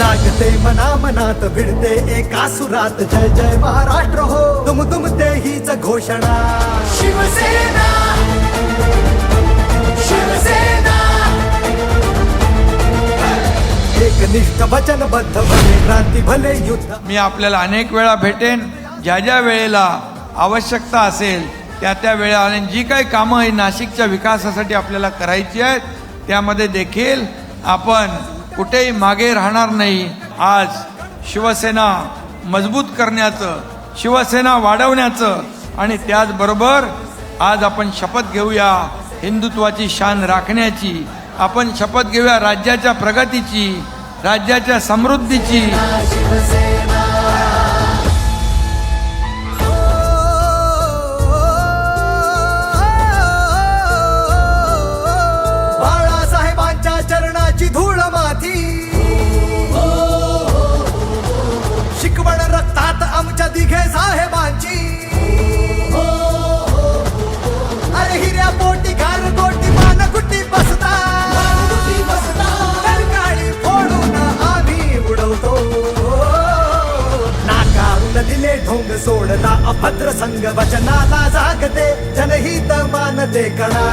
ते मना मनात भिडते एका सुरात जय जय महाराष्ट्र हो. तुम तुम ते हीच घोषणा. शिवसेना शिवसेना. एकनिष्ठ वचनबद्ध भले क्रांती भले युद्ध. मी आपल्याला अनेक वेळा भेटेन. ज्या ज्या वेळेला आवश्यकता असेल त्या त्या वेळेला आणि जी काही कामं ही नाशिकच्या विकासासाठी आपल्याला करायची आहेत त्यामध्ये देखील आपण कुठेही मागे राहणार नाही. आज शिवसेना मजबूत करण्याचं शिवसेना वाढवण्याचं आणि त्याचबरोबर आज आपण शपथ घेऊया हिंदुत्वाची शान राखण्याची. आपण शपथ घेऊया राज्याच्या प्रगतीची राज्याच्या समृद्धीची. माती शिकवण रक्तात आमच्या दिघे साहेबांची. अरे हिऱ्या पोटी घाल गोटी मान कुटी बसता. काळी फोडून आम्ही उडवतो. नाकारून दिले ढोंग सोडता अभद्र संघ वचनाला जागते जनहित मानते कळा.